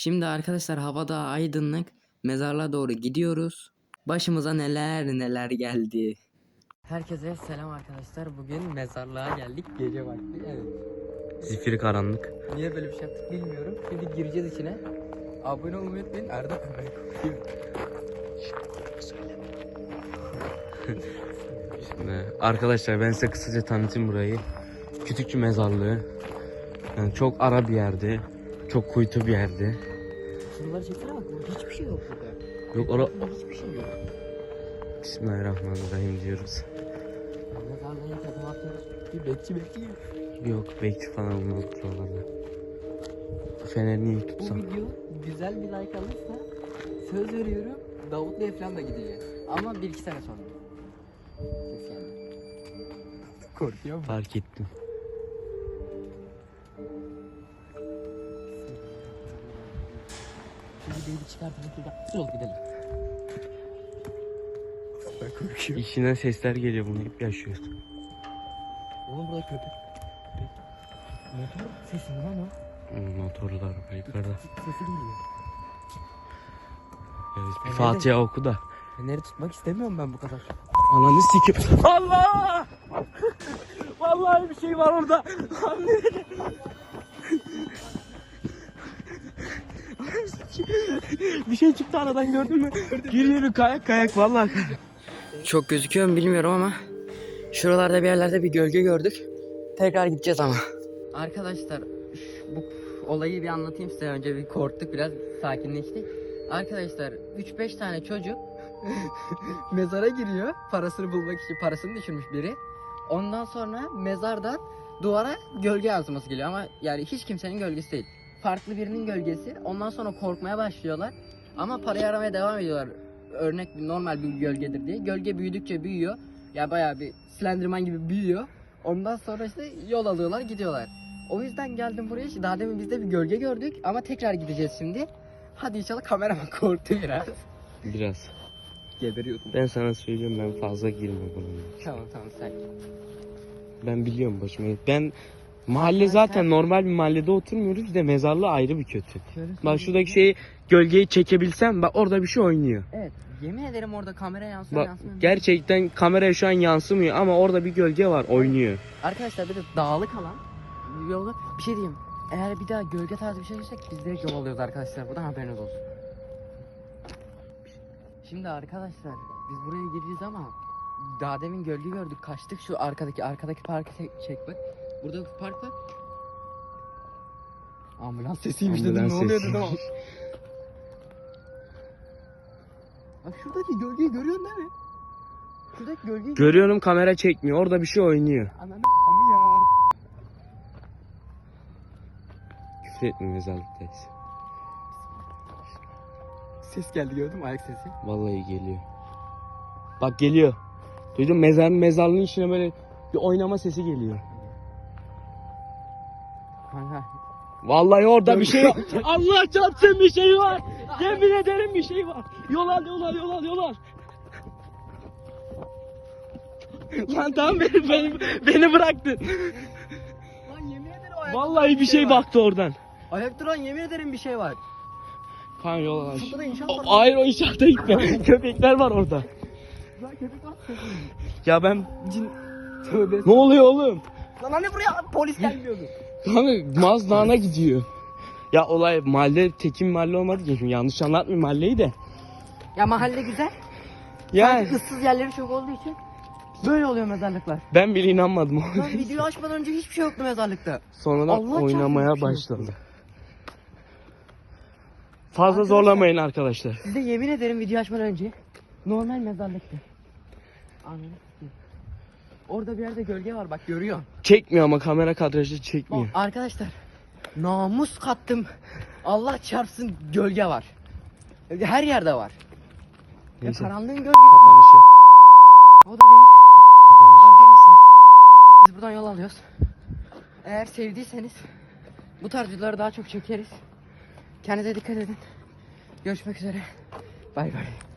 Şimdi arkadaşlar havada aydınlık. Mezarlığa doğru gidiyoruz. Başımıza neler neler geldi. Herkese selam arkadaşlar. Bugün mezarlığa geldik. Gece vakti. Evet. Zifiri karanlık. Niye böyle bir şey yaptık bilmiyorum. Şimdi gireceğiz içine. Abone olmayı unutmayın. Erdem kokuyor. Şimdi arkadaşlar ben size kısaca tanıtayım burayı. Kütükçü mezarlığı. Yani çok ara bir yerde. Çok kuytu bir yerde. Şuraları çeksene bak. Hiçbir şey yok burada. Yok ora... Hiçbir şey yok. Bismillahirrahmanirrahim diyoruz. Mezarlığa ilk adım atıyoruz. Bir bekçi bekliyor. Yok bekçi falan olmaz buralarda. Fenerini iyi Bu tutsa. video güzel bir like alırsa söz veriyorum Davutlu Eflan da gideceğiz. Ama bir iki sene sonra. Korkuyor mu? Fark ettim. Beni bir çıkartın şuradan. Yol gidelim. Ben korkuyorum. İçinden sesler geliyor bunu hep yaşıyoruz. Oğlum burada köpek. Köpek. Motor sesi mi lan o? Hmm, yukarıda. Sesi geliyor. Evet, bir Nerede? Fatiha oku da. Feneri tutmak istemiyorum ben bu kadar. Ananı sikip. Allah! Vallahi bir şey var orada. bir şey çıktı aradan gördün mü? Giriyor bir kayak kayak vallahi. Çok gözüküyor mu bilmiyorum ama şuralarda bir yerlerde bir gölge gördük. Tekrar gideceğiz ama. Arkadaşlar bu olayı bir anlatayım size. Önce bir korktuk biraz sakinleştik. Arkadaşlar 3-5 tane çocuk mezara giriyor. Parasını bulmak için parasını düşürmüş biri. Ondan sonra mezardan duvara gölge yansıması geliyor ama yani hiç kimsenin gölgesi değil. Farklı birinin gölgesi. Ondan sonra korkmaya başlıyorlar. Ama parayı aramaya devam ediyorlar. Örnek bir normal bir gölgedir diye. Gölge büyüdükçe büyüyor. Ya bayağı bir Slenderman gibi büyüyor. Ondan sonra işte yol alıyorlar gidiyorlar. O yüzden geldim buraya. Daha demin biz de bir gölge gördük ama tekrar gideceğiz şimdi. Hadi inşallah kameraman korktu biraz. Biraz. Geberiyordum. Ben sana söylüyorum ben fazla girme buna. Tamam tamam sen. Ben biliyorum başıma. Ben mahalle zaten normal bir mahallede oturmuyoruz. Bir de mezarlığı ayrı bir kötü. Şöyle Bak şuradaki şeyi gölgeyi çekebilsem bak orada bir şey oynuyor. Evet. Yemin ederim orada kamera yansıyor Bak yansımıyor. gerçekten kameraya şu an yansımıyor ama orada bir gölge var oynuyor. Arkadaşlar bir de dağlık alan yolda bir şey diyeyim. Eğer bir daha gölge tarzı bir şey görsek biz direkt yol alıyoruz arkadaşlar. Buradan haberiniz olsun. Şimdi arkadaşlar biz buraya gireceğiz ama daha demin gölge gördük. Kaçtık şu arkadaki arkadaki parkı çek, çek bak. Burada bir park var. Ambulans sesiymiş dedim Ambulans ne oluyor sesi. dedim ama. Bak şuradaki gölgeyi görüyorsun değil mi? Şuradaki gölgeyi Görüyorum kamera çekmiyor. Orada bir şey oynuyor. Ananı amı ya. Küfür etme mezarlıktayız. Ses geldi gördün mü ayak sesi? Vallahi geliyor. Bak geliyor. Duydun mezar mezarlığın içine böyle bir oynama sesi geliyor. Vallahi orada bir şey var. Allah çarpsın bir şey var. Yemin ederim bir şey var. Yol al yol al yol al yol al. Lan tamam beni, beni, beni bıraktın. Lan yemin ederim ayakta Vallahi bir şey var. baktı oradan. Ayakta lan yemin ederim bir şey var. Kan yol al. O-. Hayır o inşaata gitme. Köpekler var orada. Lan köpek var. Ya ben Cin. Tövbe. ne oluyor oğlum? Lan hani buraya polis gelmiyordu. Kanka Maz Dağı'na gidiyor. Ya olay mahalle tekin mahalle olmadı ki şimdi yanlış anlatmayayım mahalleyi de. Ya mahalle güzel. Yani Sadece ıssız yerleri çok olduğu için böyle oluyor mezarlıklar. ben bile inanmadım. Lan videoyu açmadan önce hiçbir şey yoktu mezarlıkta. Sonradan Allah oynamaya bir şey başladı. Fazla Arkadaşlar- zorlamayın arkadaşlar. Size yemin ederim video açmadan önce normal mezarlıktı. Anladın mı? Orada bir yerde gölge var bak görüyorsun. Çekmiyor ama kamera kadrajı Bak çekmiyor. arkadaşlar namus kattım. Allah çarpsın gölge var. Her yerde var. Ya Neyse. karanlığın gölgesi Kapanış yap. o da değil. Kapanış. Arkadaşlar biz buradan yol alıyoruz. Eğer sevdiyseniz bu tarz videoları daha çok çekeriz. Kendinize dikkat edin. Görüşmek üzere. Bay bay.